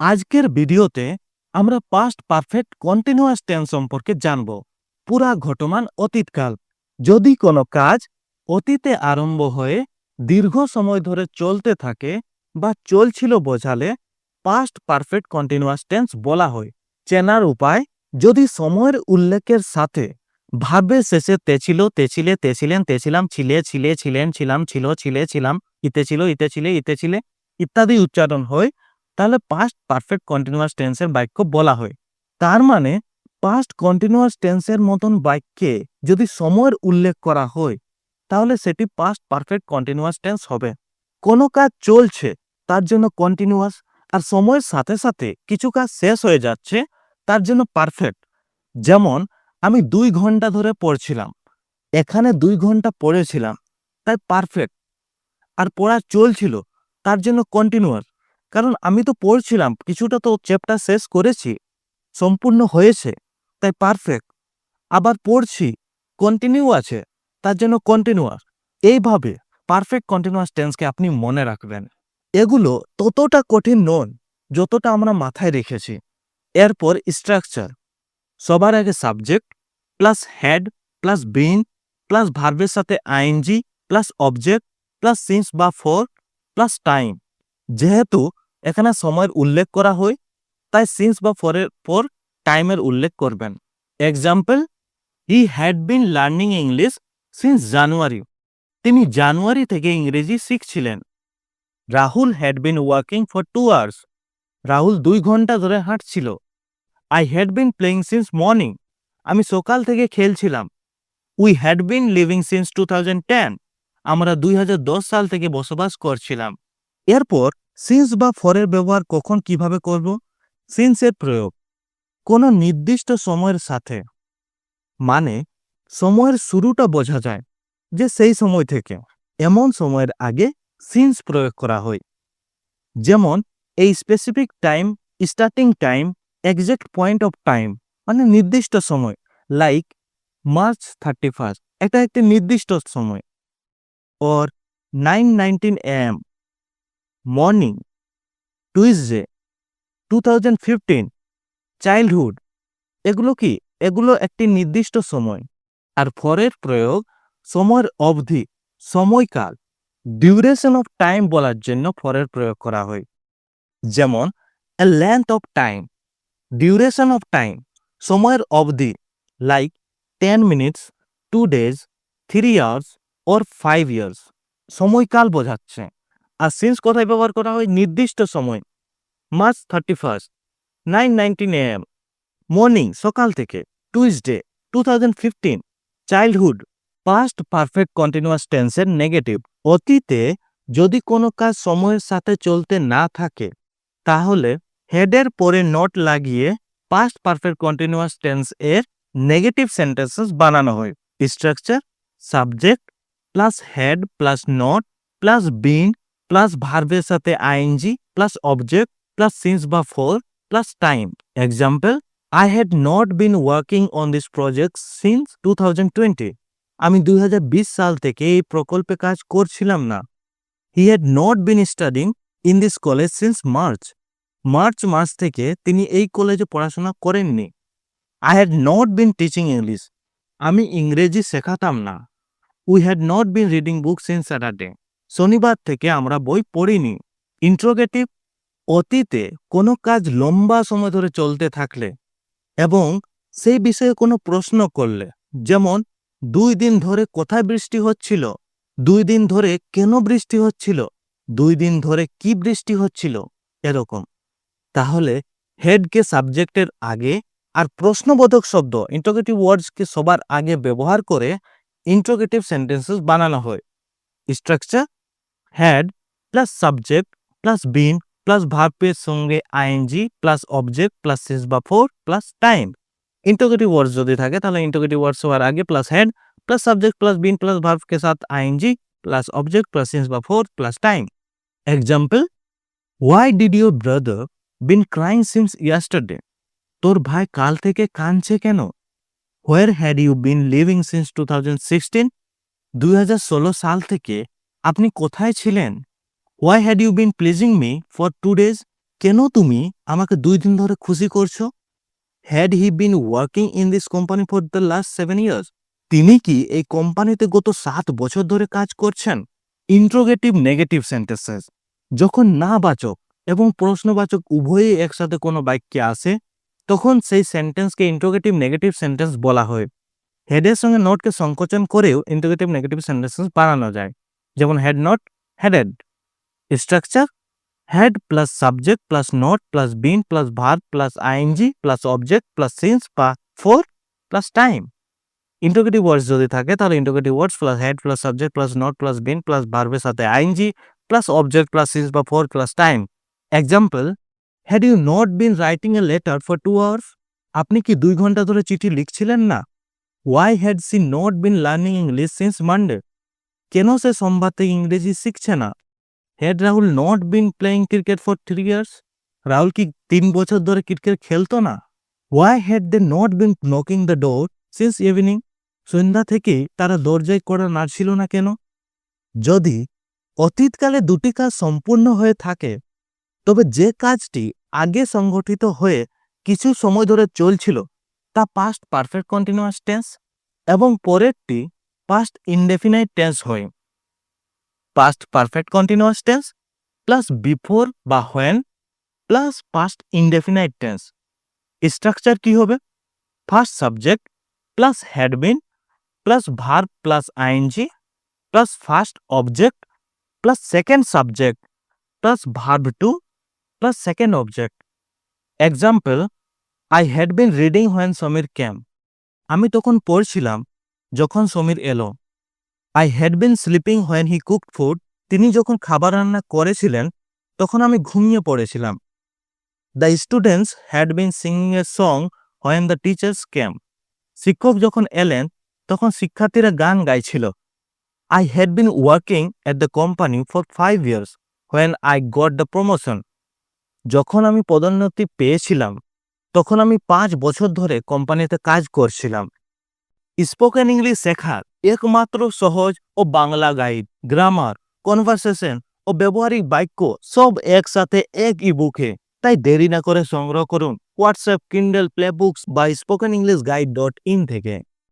আজকের ভিডিওতে আমরা পাস্ট পারফেক্ট কন্টিনিউয়াস টেন্স সম্পর্কে জানব। পুরা ঘটমান অতীতকাল। যদি কোনো কাজ অতীতে আরম্ভ হয়ে দীর্ঘ সময় ধরে চলতে থাকে বা চলছিল বোঝালে পাস্ট পারফেক্ট কন্টিনিউয়াস টেন্স বলা হয়। চেনার উপায়, যদি সময়ের উল্লেখের সাথে ভাবে শেষে তেছিল, তেছিলে, তেছিলেন, তেছিলাম, ছিলে ছিলে, ছিলেন, ছিলাম, ছিল, ছিলে, ছিলাম, ইতে ছিল, ইতে ছিলে ইতে ছিলে ইত্যাদি উচ্চারণ হয় তাহলে পাস্ট পারফেক্ট কন্টিনিউয়াস টেন্সের বাক্য বলা হয়। তার মানে পাস্ট কন্টিনিউয়াস টেন্সের মতন বাক্যে যদি সময়ের উল্লেখ করা হয়, তাহলে সেটি পাস্ট পারফেক্ট কন্টিনিউয়াস টেন্স হবে। কোনো কাজ চলছে, তার জন্য কন্টিনিউয়াস আর সময়ের সাথে সাথে কিছু কাজ শেষ হয়ে যাচ্ছে, তার জন্য পারফেক্ট যেমন, আমি দুই ঘণ্টা ধরে পড়ছিলাম, এখানে দুই ঘণ্টা পড়েছিলাম, তাই পারফেক্ট আর পড়া চলছিল, তার জন্য কন্টিনিউয়াস কারণ আমি তো পড়ছিলাম, কিছুটা তো চ্যাপ্টার শেষ করেছি, সম্পূর্ণ হয়েছে, তাই পারফেক্ট আবার পড়ছি কন্টিনিউ আছে, তার জন্য কন্টিনিউয়াস এইভাবে পারফেক্ট কন্টিনিউয়াস টেন্সকে আপনি মনে রাখবেন। এগুলো ততটা কঠিন নন, যতটা আমরা মাথায় রেখেছি। এরপর স্ট্রাকচার সবার আগে subject plus had plus been plus ভার্বের সাথে I N G plus object plus since বা ফর প্লাস টাইম যেহেতু এখানে সময়ের উল্লেখ করা হয়, তাই সিন্স বা ফরের পর টাইমের উল্লেখ করবেন। Example he had been learning English since January তিনি জানুয়ারি থেকে ইংরেজি শিখছিলেন। Rahul had been working for two hours Rahul দুই ঘণ্টা ধরে হাঁটছিল। I had been playing since morning আমি সকাল থেকে খেলছিলাম। We had been living since two আমরা দুই হাজার দশ সাল থেকে বসবাস করছিলাম। এরপর সিন্স বা ফরের ব্যবহার কখন কীভাবে করব? সিন্সের প্রয়োগ। কোনো নির্দিষ্ট সময়ের সাথে। মানে সময়ের শুরুটা বোঝা যায় যে সেই সময় থেকে। এমন সময়ের আগে সিন্স প্রয়োগ করা হয়। যেমন, এই specific time starting time exact point of time মানে নির্দিষ্ট সময়। লাইক মার্চ থার্টি ফার্স্ট এটা একটি নির্দিষ্ট সময়। Or nine nineteen am morning, Tuesday, two thousand fifteen, childhood. এগুলো কি? এগুলো একটি নির্দিষ্ট সময়। আর ফরের প্রয়োগ, সময়ের অবধি, সময়কাল ডিউরেশন অফ টাইম বলার জন্য ফরের প্রয়োগ করা হয়। যেমন a length of time duration of time সময়ের অবধি like ten minutes two days three hours or five years সময়কাল বোঝাচ্ছে। আর সিন্স কোথায় ব্যবহার করা হয়? নির্দিষ্ট সময়। March thirty first nine nineteen am morning সকাল থেকে। Tuesday two thousand fifteen childhood past perfect continuous টেন্সের নেগেটিভ অতীতে যদি কোনো কাজ সময়ের সাথে চলতে না থাকে, তাহলে হেডের পরে নট লাগিয়ে পাস্ট পারফেক্ট কন্টিনিউয়াস টেন্স এর নেগেটিভ সেন্টেন্সেস বানানো হয়। Structure subject plus had plus not plus been plus ভার্বের সাথে I N G plus object plus since বা for plus time example I had not been working on this project since two আমি দুই হাজার বিশ সাল থেকে এই প্রকল্পে কাজ করছিলাম না। He had not been studying in this college since March March মাস থেকে তিনি এই কলেজে পড়াশোনা করেননি। I had not been teaching English আমি ইংরেজি শেখাতাম না। We had not been reading book since Saturday শনিবার থেকে আমরা বই পড়িনি। ইন্ট্রোগেটিভ অতীতে কোনো কাজ লম্বা সময় ধরে চলতে থাকলে এবং সেই বিষয়ে কোনো প্রশ্ন করলে, যেমন, দুই দিন ধরে কোথায় বৃষ্টি হচ্ছিল? দুই দিন ধরে কেন বৃষ্টি হচ্ছিল? দুই দিন ধরে কি বৃষ্টি হচ্ছিল? এরকম। তাহলে হেডকে সাবজেক্টের আগে আর প্রশ্নবোধক শব্দ ইন্ট্রোগেটিভ ওয়ার্ডসকে সবার আগে ব্যবহার করে ইন্ট্রোগেটিভ সেন্টেন্সেস বানানো হয়। Structure had plus subject plus been plus ভার্বের সঙ্গে ING plus object plus cis বা for plus time interrogative words যদি থাকে তাহলে इंटोगेटिव वर्ड्स হওয়ার আগে plus had plus subject plus been plus verb के साथ ING plus object plus since বা for plus time example why did your brother been crying since yesterday তোর ভাই কাল থেকে কাঁদছে কেন where had you been living since two thousand sixteen দুই সাল থেকে আপনি কোথায় ছিলেন? Why had you been pleasing me for two days কেন তুমি আমাকে দুই দিন ধরে খুশি করছ? Had he been working in this company for the last seven years তিনি কি এই কোম্পানিতে গত সাত বছর ধরে কাজ করছেন? ইন্ট্রোগেটিভ নেগেটিভ সেন্টেন্সেস যখন না বাচক এবং প্রশ্নবাচক উভয়ই একসাথে কোনো বাক্যে আসে, তখন সেই সেন্টেন্সকে ইন্ট্রোগেটিভ নেগেটিভ সেন্টেন্স বলা হয়। হেডের সঙ্গে নোটকে সংকোচন করেও ইন্ট্রোগেটিভ নেগেটিভ সেন্টেন্সেস বানানো যায়। যেমন had not headed structure had plus subject plus not plus been plus verb plus I N G plus object plus since বা for plus time interrogative words যদি থাকে, তাহলে interrogative words plus had plus subject plus not plus been plus ভার্বের সাথে I N G plus object plus since বা for plus time example had you not been writing a letter for two hours আপনি কি দুই ঘণ্টা ধরে চিঠি লিখছিলেন না? Why had she not been learning English since Monday কেন সে সোমবার থেকে ইংরেজি শিখছে না? Had Rahul not been playing cricket for three years Rahul কি তিন বছর ধরে ক্রিকেট খেলতো না? Why had they not been knocking the door since evening সন্ধ্যা থেকে তারা দরজায় করা নাড়ছিল না কেন? যদি অতীতকালে দুটি কাজ সম্পূর্ণ হয়ে থাকে, তবে যে কাজটি আগে সংগঠিত হয়ে কিছু সময় ধরে চলছিল, তা পাস্ট পারফেক্ট কন্টিনিউয়াস টেন্স এবং পরেরটি পাস্ট ইনডেফিনাইট টেন্স হয়। Past perfect continuous tense plus before বা when plus past indefinite tense structure কি হবে? First subject plus had been plus verb plus I N G plus first object plus second subject plus verb two plus second object example I had been reading when Samir came আমি তখন পড়ছিলাম যখন সমীর এলো। I had been sleeping when he cooked food তিনি যখন খাবার রান্না করেছিলেন, তখন আমি ঘুমিয়ে পড়েছিলাম। The students had been singing a song when the teachers came শিক্ষক যখন এলেন, তখন শিক্ষার্থীরা গান গাইছিল। I had been working at the company for five years when I got the promotion যখন আমি পদোন্নতি পেয়েছিলাম, তখন আমি পাঁচ বছর ধরে কোম্পানিতে কাজ করছিলাম। স্পোকেন ইংলিশ শেখার একমাত্র সহজ ও বাংলা গাইড। গ্রামার কনভারসেশন ও ব্যবহারিক বাক্য সব একসাথে এক ই বুকে তাই দেরি না করে সংগ্রহ করুন হোয়াটসঅ্যাপ কিন্ডেল প্লেবুকস বা spoken English guide dot in থেকে।